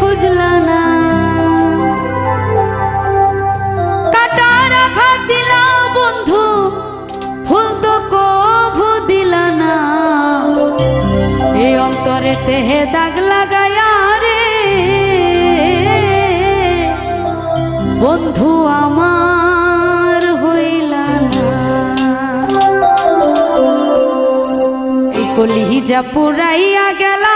খুঁজলা না। বন্ধু কভু দিলা না। তেহে দাগ লাগায়া রে। বন্ধু আমার হইলা না। এই কলিজা পুরাইয়া গেলা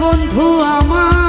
বন্ধু আমার।